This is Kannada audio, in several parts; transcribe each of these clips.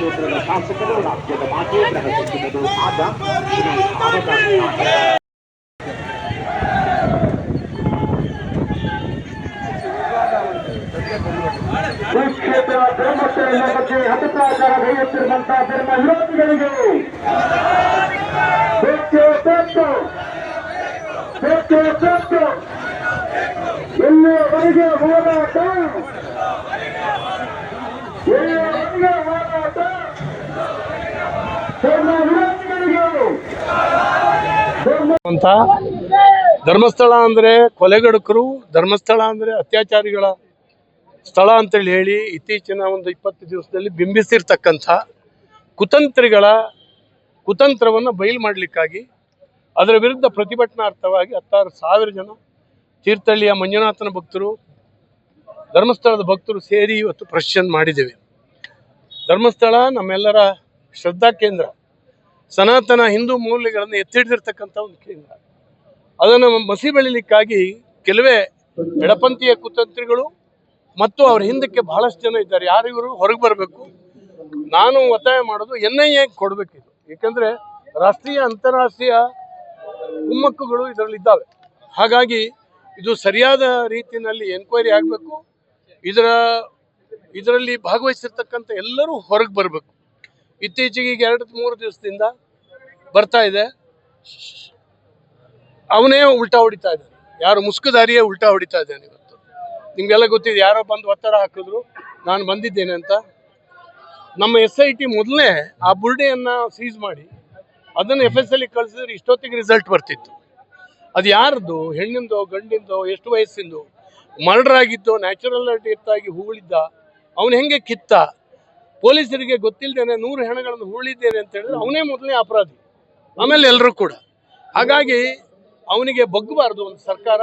ಕ್ಷೇತ್ರದ ಶಾಸಕರು ರಾಜ್ಯದ ಮಾಜಿ ಗೃಹ ಸಚಿವರು ಆದ ಶ್ರೀ ಆಮದಾರ್ ಕುರುಕ್ಷೇತ್ರ ಧರ್ಮಸ್ಥಳ ಬಗ್ಗೆ ಹತಪ್ರಾಚಾರ ಕೈಗೊಳ್ತಿರುವಂತಹ ಧರ್ಮ ವಿರೋಧಿಗಳಿಗೆ ಬೆಟ್ಟು ಬೆಟ್ಟು ಬೆಟ್ಟು ಬೆಟ್ಟು ಎಲ್ಲಿಯವರೆಗೆ ಹೋರಾಟ ಅಂತ. ಧರ್ಮಸ್ಥಳ ಅಂದರೆ ಕೊಲೆಗಡಕರು, ಧರ್ಮಸ್ಥಳ ಅಂದರೆ ಅತ್ಯಾಚಾರಿಗಳ ಸ್ಥಳ ಅಂತೇಳಿ ಹೇಳಿ ಇತ್ತೀಚಿನ ಒಂದು ಇಪ್ಪತ್ತು ದಿವಸದಲ್ಲಿ ಬಿಂಬಿಸಿರ್ತಕ್ಕಂಥ ಕುತಂತ್ರಿಗಳ ಕುತಂತ್ರವನ್ನು ಬಯಲು ಮಾಡಲಿಕ್ಕಾಗಿ ಅದರ ವಿರುದ್ಧ ಪ್ರತಿಭಟನಾರ್ಥವಾಗಿ ಹತ್ತಾರು ಸಾವಿರ ಜನ ತೀರ್ಥಹಳ್ಳಿಯ ಮಂಜುನಾಥನ ಭಕ್ತರು, ಧರ್ಮಸ್ಥಳದ ಭಕ್ತರು ಸೇರಿ ಇವತ್ತು ಪ್ರಶ್ನೆ ಮಾಡಿದ್ದೇವೆ. ಧರ್ಮಸ್ಥಳ ನಮ್ಮೆಲ್ಲರ ಶ್ರದ್ಧಾ ಕೇಂದ್ರ. ಸನಾತನ ಹಿಂದೂ ಮೌಲ್ಯಗಳನ್ನು ಎತ್ತಿಡಿದಿರ್ತಕ್ಕಂಥ ಒಂದು ಕೇಂದ್ರ ಅದನ್ನು ಮಸಿ ಬೆಳಿಲಿಕ್ಕಾಗಿ ಕೆಲವೇ ಎಡಪಂಥೀಯ ಕುತಂತ್ರಿಗಳು ಮತ್ತು ಅವ್ರ ಹಿಂದಕ್ಕೆ ಬಹಳಷ್ಟು ಜನ ಇದ್ದಾರೆ. ಯಾರು ಇವರು? ಹೊರಗೆ ಬರಬೇಕು. ನಾನು ಒತ್ತಾಯ ಮಾಡೋದು ಎನ್ ಐ ಎ ಕೊಡಬೇಕಿದು. ಏಕೆಂದರೆ ರಾಷ್ಟ್ರೀಯ, ಅಂತಾರಾಷ್ಟ್ರೀಯ ಕುಮ್ಮಕ್ಕುಗಳು ಇದರಲ್ಲಿ ಇದ್ದಾವೆ. ಹಾಗಾಗಿ ಇದು ಸರಿಯಾದ ರೀತಿಯಲ್ಲಿ ಎನ್ಕ್ವೈರಿ ಆಗಬೇಕು. ಇದರ, ಇದರಲ್ಲಿ ಭಾಗವಹಿಸಿರ್ತಕ್ಕಂಥ ಎಲ್ಲರೂ ಹೊರಗೆ ಬರಬೇಕು. ಇತ್ತೀಚೆಗೆ ಈಗ ಎರಡು, ಮೂರು ದಿವಸದಿಂದ ಬರ್ತಾ ಇದೆ. ಅವನೇ ಉಲ್ಟಾ ಹೊಡಿತಾ ಇದ್ದಾನೆ. ಯಾರು ಮುಸ್ಕುದಾರಿಯೇ ಉಲ್ಟಾ ಹೊಡಿತಾ ಇದ್ದಾನೆ ಇವತ್ತು. ನಿಮಗೆಲ್ಲ ಗೊತ್ತಿದೆ, ಯಾರೋ ಬಂದು ಒತ್ತಡ ಹಾಕಿದ್ರು, ನಾನು ಬಂದಿದ್ದೇನೆ ಅಂತ. ನಮ್ಮ ಎಸ್ ಐ ಟಿ ಮೊದಲೇ ಆ ಬುರ್ಡೆಯನ್ನು ಸೀಸ್ ಮಾಡಿ, ಅದನ್ನು ಎಫ್ ಎಸ್ ಎಲ್ ಕಳಿಸಿದ್ರೆ ಇಷ್ಟೊತ್ತಿಗೆ ರಿಸಲ್ಟ್ ಬರ್ತಿತ್ತು. ಅದು ಯಾರ್ದು? ಹೆಣ್ಣಿಂದು, ಗಂಡಿಂದೋ, ಎಷ್ಟು ವಯಸ್ಸಿಂದು? ಮರ್ಡರ್ ಆಗಿದ್ದು ನ್ಯಾಚುರಲ್ ಡೆತ್ ಆಗಿ ಹೂಳಿದ್ದ, ಅವನು ಹೆಂಗೆ ಕಿತ್ತ? ಪೊಲೀಸರಿಗೆ ಗೊತ್ತಿಲ್ಲದೇನೆ ನೂರು ಹೆಣಗಳನ್ನು ಹೂಳಿದ್ದೇನೆ ಅಂತ ಹೇಳಿದ್ರೆ ಅವನೇ ಮೊದಲನೇ ಅಪರಾಧಿ. ಆಮೇಲೆ ಎಲ್ಲರೂ ಕೂಡ. ಹಾಗಾಗಿ ಅವನಿಗೆ ಬಗ್ಗಬಾರ್ದು ಒಂದು ಸರ್ಕಾರ.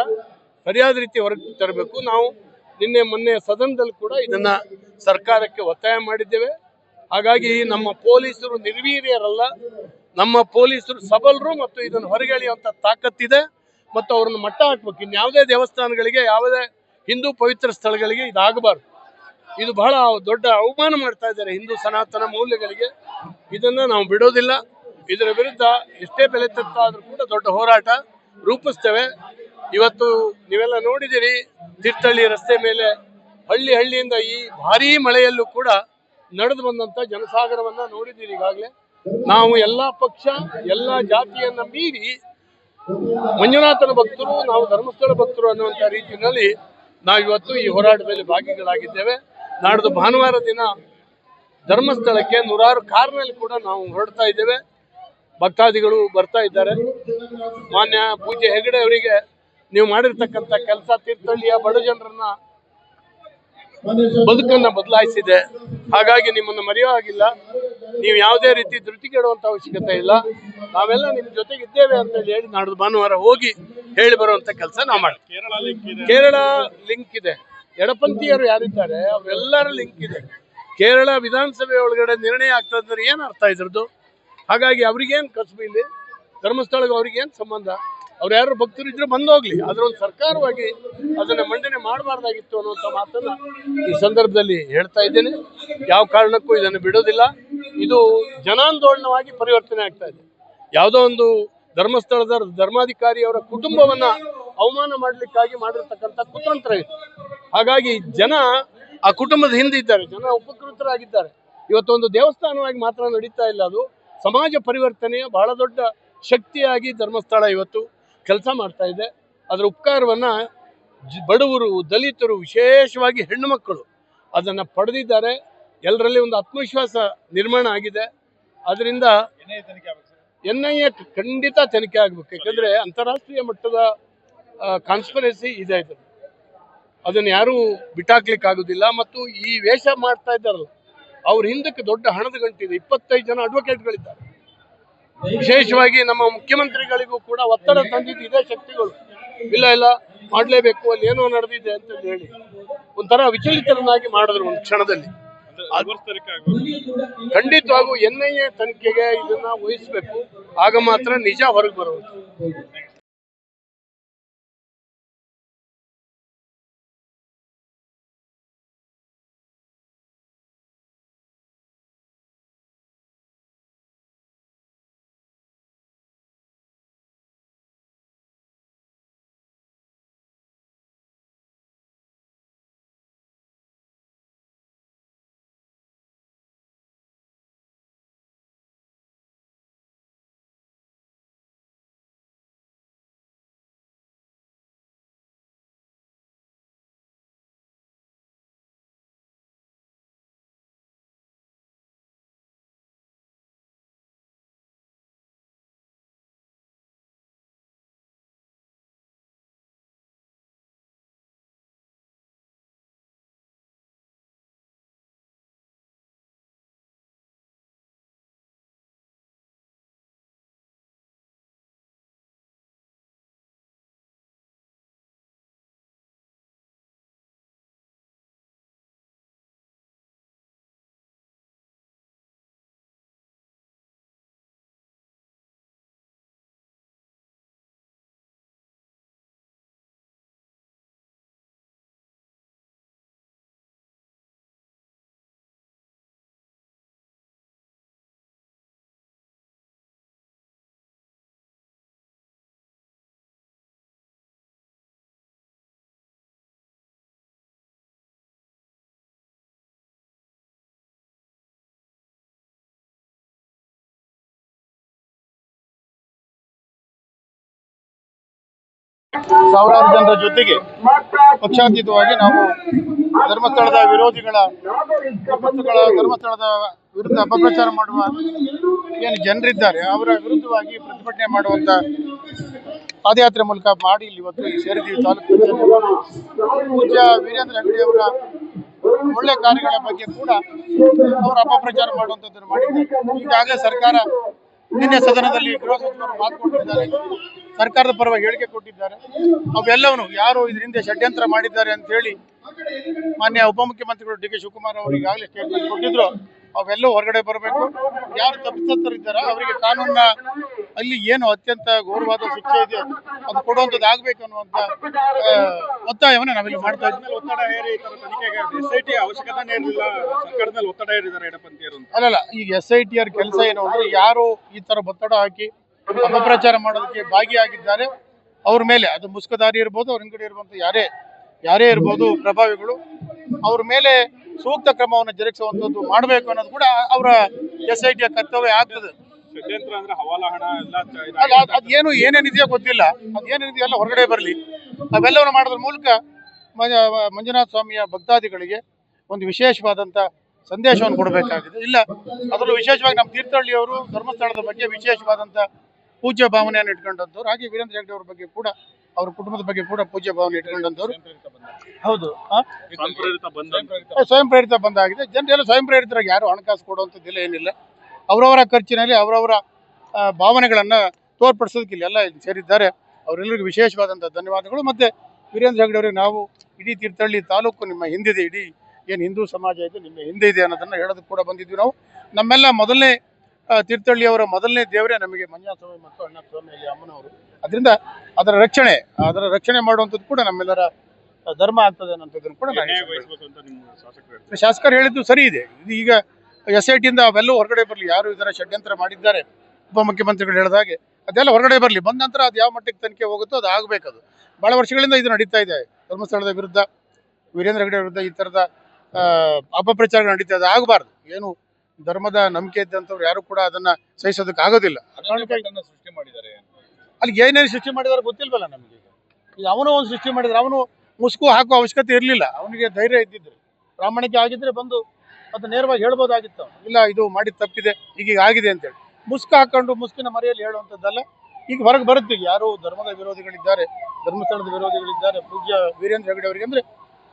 ಸರಿಯಾದ ರೀತಿ ಹೊರಗೆ ತರಬೇಕು. ನಾವು ನಿನ್ನೆ ಮೊನ್ನೆ ಸದನದಲ್ಲಿ ಕೂಡ ಇದನ್ನ ಸರ್ಕಾರಕ್ಕೆ ಒತ್ತಾಯ ಮಾಡಿದ್ದೇವೆ. ಹಾಗಾಗಿ ನಮ್ಮ ಪೊಲೀಸರು ನಿರ್ವೀರ್ಯರಲ್ಲ. ನಮ್ಮ ಪೊಲೀಸರು ಸಬಲರು ಮತ್ತು ಇದನ್ನು ಹೊರಗೆಳೆಯುವಂಥ ತಾಕತ್ತಿದೆ. ಮತ್ತು ಅವ್ರನ್ನ ಮಟ್ಟ ಹಾಕ್ಬೇಕು. ಇನ್ಯಾವುದೇ ದೇವಸ್ಥಾನಗಳಿಗೆ, ಯಾವುದೇ ಹಿಂದೂ ಪವಿತ್ರ ಸ್ಥಳಗಳಿಗೆ ಇದಾಗಬಾರ್ದು. ಇದು ಬಹಳ ದೊಡ್ಡ ಅವಮಾನ ಮಾಡ್ತಾ ಇದ್ದಾರೆ ಹಿಂದೂ ಸನಾತನ ಮೌಲ್ಯಗಳಿಗೆ. ಇದನ್ನ ನಾವು ಬಿಡೋದಿಲ್ಲ. ಇದರ ವಿರುದ್ಧ ಎಷ್ಟೇ ಬೆಲೆ ತಪ್ಪಾದ್ರೂ ಕೂಡ ದೊಡ್ಡ ಹೋರಾಟ ರೂಪಿಸ್ತೇವೆ. ಇವತ್ತು ನೀವೆಲ್ಲ ನೋಡಿದಿರಿ ತೀರ್ಥಹಳ್ಳಿ ರಸ್ತೆ ಮೇಲೆ ಹಳ್ಳಿ ಹಳ್ಳಿಯಿಂದ ಈ ಭಾರೀ ಮಳೆಯಲ್ಲೂ ಕೂಡ ನಡೆದು ಬಂದಂತ ಜನಸಾಗರವನ್ನ ನೋಡಿದ್ದೀರಿ ಈಗಾಗಲೇ. ನಾವು ಎಲ್ಲ ಪಕ್ಷ, ಎಲ್ಲ ಜಾತಿಯನ್ನ ಮೀರಿ ಮಂಜುನಾಥನ ಭಕ್ತರು, ನಾವು ಧರ್ಮಸ್ಥಳ ಭಕ್ತರು ಅನ್ನುವಂಥ ರೀತಿಯಲ್ಲಿ ನಾವು ಇವತ್ತು ಈ ಹೋರಾಟದಲ್ಲಿ ಭಾಗಿಗಳಾಗಿದ್ದೇವೆ. ನಾಡ್ದು ಭಾನುವಾರ ದಿನ ಧರ್ಮಸ್ಥಳಕ್ಕೆ ನೂರಾರು ಕಾರ್ನಲ್ಲಿ ಕೂಡ ನಾವು ಹೊರಡ್ತಾ ಇದ್ದೇವೆ. ಭಕ್ತಾದಿಗಳು ಬರ್ತಾ ಇದ್ದಾರೆ. ಮಾನ್ಯ ಪೂಜ್ಯ ಹೆಗಡೆ ಅವರಿಗೆ ನೀವು ಮಾಡಿರ್ತಕ್ಕಂಥ ಕೆಲಸ ತೀರ್ಥಹಳ್ಳಿಯ ಬಡ ಜನರನ್ನ ಬದುಕನ್ನ ಬದಲಾಯಿಸಿದೆ. ಹಾಗಾಗಿ ನಿಮ್ಮನ್ನು ಮರೆಯೋ ಆಗಿಲ್ಲ ನೀವು ಯಾವುದೇ ರೀತಿ ಧೃತಿಗೆಡುವಂತ ಅವಶ್ಯಕತೆ ಇಲ್ಲ. ನಾವೆಲ್ಲ ನಿಮ್ಮ ಜೊತೆಗೆ ಇದ್ದೇವೆ ಅಂತ ಹೇಳಿ ನಾಡ್ದು ಭಾನುವಾರ ಹೋಗಿ ಹೇಳಿ ಬರುವಂತ ಕೆಲಸ ನಾವು ಮಾಡ್ತೀವಿ. ಕೇರಳ ಲಿಂಕ್ ಇದೆ. ಎಡಪಂಥೀಯರು ಯಾರಿದ್ದಾರೆ ಅವರೆಲ್ಲರ ಲಿಂಕ್ ಇದೆ. ಕೇರಳ ವಿಧಾನಸಭೆ ಒಳಗಡೆ ನಿರ್ಣಯ ಆಗ್ತದೆ ಅಂದ್ರೆ ಏನು ಅರ್ಥ ಇದ್ರದ್ದು? ಹಾಗಾಗಿ ಅವ್ರಿಗೇನು ಕಸಬು ಇಲ್ಲಿ? ಧರ್ಮಸ್ಥಳಕ್ಕೆ ಅವ್ರಿಗೇನು ಸಂಬಂಧ? ಅವ್ರು ಯಾರು ಭಕ್ತರು ಇದ್ರೆ ಬಂದು ಹೋಗ್ಲಿ ಆದ್ರೆ ಒಂದು ಸರ್ಕಾರವಾಗಿ ಅದನ್ನ ಮಂಡನೆ ಮಾಡಬಾರ್ದಾಗಿತ್ತು ಅನ್ನುವಂಥ ಮಾತನ್ನ ಈ ಸಂದರ್ಭದಲ್ಲಿ ಹೇಳ್ತಾ ಇದ್ದೇನೆ. ಯಾವ ಕಾರಣಕ್ಕೂ ಇದನ್ನು ಬಿಡೋದಿಲ್ಲ. ಇದು ಜನಾಂದೋಲನವಾಗಿ ಪರಿವರ್ತನೆ ಆಗ್ತಾ ಇದೆ. ಯಾವುದೋ ಒಂದು ಧರ್ಮಸ್ಥಳದ ಧರ್ಮಾಧಿಕಾರಿಯವರ ಕುಟುಂಬವನ್ನ ಅವಮಾನ ಮಾಡಲಿಕ್ಕಾಗಿ ಮಾಡಿರ್ತಕ್ಕಂಥ ಕುತಂತ್ರ ಇದು. ಹಾಗಾಗಿ ಜನ ಆ ಕುಟುಂಬದ ಹಿಂದೆ ಇದ್ದಾರೆ ಜನ ಉಪಕೃತರಾಗಿದ್ದಾರೆ. ಇವತ್ತೊಂದು ದೇವಸ್ಥಾನವಾಗಿ ಮಾತ್ರ ನಡೀತಾ ಇಲ್ಲ ಅದು. ಸಮಾಜ ಪರಿವರ್ತನೆಯ ಬಹಳ ದೊಡ್ಡ ಶಕ್ತಿಯಾಗಿ ಧರ್ಮಸ್ಥಳ ಇವತ್ತು ಕೆಲಸ ಮಾಡ್ತಾ ಇದೆ. ಅದರ ಉಪಕಾರವನ್ನ ಬಡವರು ದಲಿತರು ವಿಶೇಷವಾಗಿ ಹೆಣ್ಣು ಮಕ್ಕಳು ಅದನ್ನು ಪಡೆದಿದ್ದಾರೆ. ಎಲ್ಲರಲ್ಲಿ ಒಂದು ಆತ್ಮವಿಶ್ವಾಸ ನಿರ್ಮಾಣ ಆಗಿದೆ. ಅದರಿಂದ ಎನ್ ಐ ಎ ಖಂಡಿತ ತನಿಖೆ ಆಗಬೇಕು. ಯಾಕಂದ್ರೆ ಅಂತಾರಾಷ್ಟ್ರೀಯ ಮಟ್ಟದ ಕಾನ್ಸ್ಪರೆನ್ಸಿ ಇದೆ ಇದು. ಅದನ್ನು ಯಾರೂ ಬಿಟ್ಟಾಕ್ಲಿಕ್ಕೆ ಆಗುದಿಲ್ಲ ಮತ್ತು ಈ ವೇಷ ಮಾಡ್ತಾ ಇದ್ದಾರಲ್ಲ, ಅವ್ರ ಹಿಂದಕ್ಕೆ ದೊಡ್ಡ ಹಣದ ಗಂಟಿದೆ. ಇಪ್ಪತ್ತೈದು ಜನ ಅಡ್ವೊಕೇಟ್ಗಳಿದ್ದಾರೆ ವಿಶೇಷವಾಗಿ ನಮ್ಮ ಮುಖ್ಯಮಂತ್ರಿಗಳಿಗೂ ಕೂಡ ಒತ್ತಡ ತಂದಿದ್ದು ಇದೇ ಶಕ್ತಿಗಳು. ಇಲ್ಲ ಇಲ್ಲ, ಮಾಡಲೇಬೇಕು, ಅಲ್ಲಿ ಏನೋ ನಡೆದಿದೆ ಅಂತ ಹೇಳಿ. ಒಂಥರ ವಿಚಲಿತರನ್ನಾಗಿ ಮಾಡಿದ್ರು ಒಂದು ಕ್ಷಣದಲ್ಲಿ. ಖಂಡಿತವಾಗೂ ಎನ್ ಐ ಎ ತನಿಖೆಗೆ ಇದನ್ನ ವಹಿಸಬೇಕು. ಆಗ ಮಾತ್ರ ನಿಜ ಹೊರಗೆ ಬರುವುದು ಸಾವಿರಾರು ಜನರ ಜೊತೆಗೆ ಪಕ್ಷಾತೀತವಾಗಿ ನಾವು ಧರ್ಮಸ್ಥಳದ ವಿರೋಧಿಗಳ ಧರ್ಮಸ್ಥಳ ಧರ್ಮಸ್ಥಳದ ವಿರುದ್ಧ ಅಪಪ್ರಚಾರ ಮಾಡುವ ಏನು ಜನರಿದ್ದಾರೆ, ಅವರ ವಿರುದ್ಧವಾಗಿ ಪ್ರತಿಭಟನೆ ಮಾಡುವಂತ ಪಾದಯಾತ್ರೆ ಮೂಲಕ ಮಾಡಿ ಇಲ್ಲಿ ಇವತ್ತು ಸೇರಿದ್ದೀವಿ, ತಾಲೂಕು ಪೂಜ್ಯ ವೀರೇಂದ್ರ ಹೆಗಡೆ ಅವರ ಒಳ್ಳೆ ಕಾರ್ಯಗಳ ಬಗ್ಗೆ ಕೂಡ ಅವರು ಅಪಪ್ರಚಾರ ಮಾಡುವಂಥದ್ದನ್ನು ಮಾಡಿದ್ದಾರೆ. ಈಗಾಗಲೇ ಸರ್ಕಾರ ನಿನ್ನೆ ಸದನದಲ್ಲಿ ಗೃಹ ಸಚಿವರು ಮಾತು ಕೊಟ್ಟಿದ್ದಾರೆ. ಸರ್ಕಾರದ ಪರವಾಗಿ ಹೇಳಿಕೆ ಕೊಟ್ಟಿದ್ದಾರೆ. ಅವೆಲ್ಲವನು ಯಾರು ಇದರಿಂದ ಷಡ್ಯಂತ್ರ ಮಾಡಿದ್ದಾರೆ ಅಂತ ಹೇಳಿ ಮಾನ್ಯ ಉಪಮುಖ್ಯಮಂತ್ರಿಗಳು ಡಿ ಕೆ ಶಿವಕುಮಾರ್ ಅವರು ಈಗಾಗಲೇ ಸ್ಟೇಟ್ಮೆಂಟ್ ಕೊಟ್ಟಿದ್ರು. ಅವೆಲ್ಲವೂ ಹೊರಗಡೆ ಬರಬೇಕು. ಯಾರು ತಪ್ಪಿತಸ್ಥರಿದ್ದಾರೆ ಅವರಿಗೆ ಕಾನೂನ ಅಲ್ಲಿ ಏನು ಅತ್ಯಂತ ಗೌರವಾದ ಶಿಕ್ಷೆ ಇದೆ ಅದು ಕೊಡುವಂಥದ್ದು ಆಗಬೇಕು ಅನ್ನುವಂಥ ಒತ್ತಾಯವನ್ನು ನಾವಿಲ್ಲಿ ಮಾಡ್ತಾ ಇದ್ದೀವಿ. ಒತ್ತಡ ಹೇರಿ ತನಿಖೆಗೆ ಎಸ್ ಐ ಟಿ ಅವಶ್ಯಕತೆನೇ ಇರಲಿಲ್ಲ ಸರ್ಕಾರದ ಮೇಲೆ ಒತ್ತಡ ಹೇರಿದ್ದಾರೆ ಎಡಪಂಥೀಯರು ಅಲ್ಲಲ್ಲ ಈಗ ಎಸ್ ಐ ಟಿ ಅವ್ರ ಕೆಲಸ ಏನು ಅಂದ್ರೆ ಯಾರು ಈ ತರ ಒತ್ತಡ ಹಾಕಿ ಅಪಪ್ರಚಾರ ಮಾಡೋದಕ್ಕೆ ಭಾಗಿಯಾಗಿದ್ದಾರೆ. ಅವ್ರ ಮೇಲೆ ಅದು ಮುಸ್ಕದಾರಿ ಇರ್ಬೋದು ಅವ್ರ ಹಿಂಗಡಿ ಇರುವಂತ ಯಾರೇ ಯಾರೇ ಇರ್ಬೋದು ಪ್ರಭಾವಿಗಳು ಅವ್ರ ಮೇಲೆ ಸೂಕ್ತ ಕ್ರಮವನ್ನು ಜರುಗಿಸುವಂಥದ್ದು ಮಾಡಬೇಕು ಅನ್ನೋದು ಕೂಡ ಅವರ ಎಸ್ ಐ ಟಿಯ ಕರ್ತವ್ಯ ಆಗ್ತದೆ. ಅಲ್ಲ. ಅದ್- ಅದೇನು ಏನೇನಿದೆಯೋ ಗೊತ್ತಿಲ್ಲ. ಅದೇನೇನಿದೆಯೋ ಎಲ್ಲ ಹೊರಗಡೆ ಬರಲಿ. ಅವೆಲ್ಲವನ್ನು ಮಾಡೋದ್ರ ಮೂಲಕ ಮಂಜುನಾಥ ಸ್ವಾಮಿಯ ಭಕ್ತಾದಿಗಳಿಗೆ ಒಂದು ವಿಶೇಷವಾದಂಥ ಸಂದೇಶವನ್ನು ಕೊಡಬೇಕಾಗಿದೆ. ಇಲ್ಲ ಅದರಲ್ಲೂ ವಿಶೇಷವಾಗಿ ನಮ್ಮ ತೀರ್ಥಹಳ್ಳಿಯವರು ಧರ್ಮಸ್ಥಳದ ಬಗ್ಗೆ ವಿಶೇಷವಾದಂಥ ಪೂಜ್ಯ ಭಾವನೆಯನ್ನು ಇಟ್ಕೊಂಡಂಥವ್ರು. ಹಾಗೆ ವೀರೇಂದ್ರ ಹೆಗ್ಡೆ ಅವ್ರ ಬಗ್ಗೆ ಕೂಡ ಅವ್ರ ಕುಟುಂಬದ ಬಗ್ಗೆ ಕೂಡ ಪೂಜ್ಯ ಭಾವನೆ ಇಟ್ಕೊಂಡಂಥವ್ರು. ಹೌದು ಸ್ವಯಂ ಪ್ರೇರಿತ ಬಂದಾಗಿದೆ ಜನರೆಲ್ಲ ಸ್ವಯಂ ಪ್ರೇರಿತರಾಗಿ ಯಾರು ಹಣಕಾಸು ಕೊಡುವಂಥದ್ದಿಲ್ಲ ಏನಿಲ್ಲ. ಅವರವರ ಖರ್ಚಿನಲ್ಲಿ ಅವರವರ ಭಾವನೆಗಳನ್ನು ತೋರ್ಪಡಿಸೋದಕ್ಕೆ ಇಲ್ಲಿ ಎಲ್ಲ ಇಲ್ಲಿ ಸೇರಿದ್ದಾರೆ. ಅವರೆಲ್ಲರಿಗೂ ವಿಶೇಷವಾದಂಥ ಧನ್ಯವಾದಗಳು. ಮತ್ತೆ ವೀರೇಂದ್ರ ಹೆಗ್ಡೆ ಅವರಿಗೆ ನಾವು ಇಡೀ ತೀರ್ಥಹಳ್ಳಿ ತಾಲೂಕು ನಿಮ್ಮ ಹಿಂದಿದೆ. ಇಡೀ ಏನು ಹಿಂದೂ ಸಮಾಜ ಇದೆ ನಿಮ್ಮ ಹಿಂದೆ ಇದೆ ಅನ್ನೋದನ್ನ ಹೇಳೋದಕ್ಕೆ ಕೂಡ ಬಂದಿದ್ವಿ ನಾವು. ನಮ್ಮೆಲ್ಲ ಮೊದಲನೇ ತೀರ್ಥಹಳ್ಳಿಯವರ ಮೊದಲನೇ ದೇವರೇ ನಮಗೆ ಮಂಜುನಾಥ ಸ್ವಾಮಿ ಮತ್ತು ಅಣ್ಣ ಸ್ವಾಮಿ ಅಲ್ಲಿ ಅಮ್ಮನವರು. ಅದರಿಂದ ಅದರ ರಕ್ಷಣೆ ಅದರ ರಕ್ಷಣೆ ಮಾಡುವಂಥದ್ದು ಕೂಡ ನಮ್ಮೆಲ್ಲರ ಧರ್ಮ ಆಗ್ತದೆ ಅನ್ನೋಂಥದ್ದನ್ನು ಕೂಡ ನಾನು ಶಾಸಕರು ಹೇಳಿದ್ದು ಸರಿ ಇದೆ. ಇದು ಈಗ ಎಸ್ ಐ ಟಿಯಿಂದ ಅವೆಲ್ಲೂ ಹೊರಗಡೆ ಬರಲಿ ಯಾರು ಇದರ ಷಡ್ಯಂತ್ರ ಮಾಡಿದ್ದಾರೆ ಉಪಮುಖ್ಯಮಂತ್ರಿಗಳು ಹೇಳಿದ ಹಾಗೆ ಅದೆಲ್ಲ ಹೊರಗಡೆ ಬರಲಿ. ಬಂದ ನಂತರ ಅದು ಯಾವ ಮಟ್ಟಕ್ಕೆ ತನಿಖೆ ಹೋಗುತ್ತೋ ಅದು ಆಗಬೇಕದು. ಭಾಳ ವರ್ಷಗಳಿಂದ ಇದು ನಡೀತಾ ಇದೆ. ಧರ್ಮಸ್ಥಳದ ವಿರುದ್ಧ ವೀರೇಂದ್ರ ಹೆಗಡೆ ವಿರುದ್ಧ ಈ ಥರದ ಅಪಪ್ರಚಾರಗಳು ನಡೀತಾ ಇದೆ. ಆಗಬಾರ್ದು. ಏನು ಧರ್ಮದ ನಂಬಿಕೆ ಇದ್ದಂಥವ್ರು ಯಾರು ಕೂಡ ಅದನ್ನ ಸಹಿಸೋದಕ್ಕೆ ಆಗೋದಿಲ್ಲ. ಸೃಷ್ಟಿ ಮಾಡಿದ್ದಾರೆ ಅಲ್ಲಿ ಏನೇನು ಸೃಷ್ಟಿ ಮಾಡಿದಾರೆ ಗೊತ್ತಿಲ್ವಲ್ಲ ನಮಗೆ ಈಗ. ಅವನು ಒಂದು ಸೃಷ್ಟಿ ಮಾಡಿದ್ರೆ ಅವನು ಮುಸುಕು ಹಾಕೋ ಅವಶ್ಯಕತೆ ಇರಲಿಲ್ಲ. ಅವನಿಗೆ ಧೈರ್ಯ ಇದ್ದಿದ್ರೆ ಪ್ರಾಮಾಣಿಕ ಆಗಿದ್ರೆ ಬಂದು ಅದು ನೇರವಾಗಿ ಹೇಳ್ಬೋದಾಗಿತ್ತು. ಇಲ್ಲ ಇದು ಮಾಡಿದ ತಪ್ಪಿದೆ ಈಗೀಗ ಆಗಿದೆ ಅಂತೇಳಿ ಮುಸ್ಕು ಹಾಕೊಂಡು ಮುಸ್ಕಿನ ಮರೆಯಲ್ಲಿ ಹೇಳುವಂಥದ್ದಲ್ಲ. ಈಗ ಹೊರಗೆ ಬರುತ್ತೆ ಯಾರು ಧರ್ಮದ ವಿರೋಧಿಗಳಿದ್ದಾರೆ ಧರ್ಮಸ್ಥಳದ ವಿರೋಧಿಗಳಿದ್ದಾರೆ ಪೂಜ್ಯ ವೀರೇಂದ್ರ ಹೆಗಡೆ ಅವರಿಗೆ ಅಂದ್ರೆ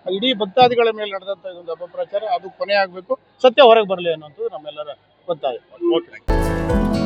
ಇಡೀ ಭಕ್ತಾದಿಗಳ ಮೇಲೆ ನಡೆದಂತ ಇದೊಂದು ಅಪಪ್ರಚಾರ ಅದು ಕೊನೆ ಆಗಬೇಕು ಸತ್ಯ ಹೊರಗೆ ಬರಲಿ ಅನ್ನೋದು ನಮ್ಮೆಲ್ಲರ ಒತ್ತಾಯ. ಓಕೆ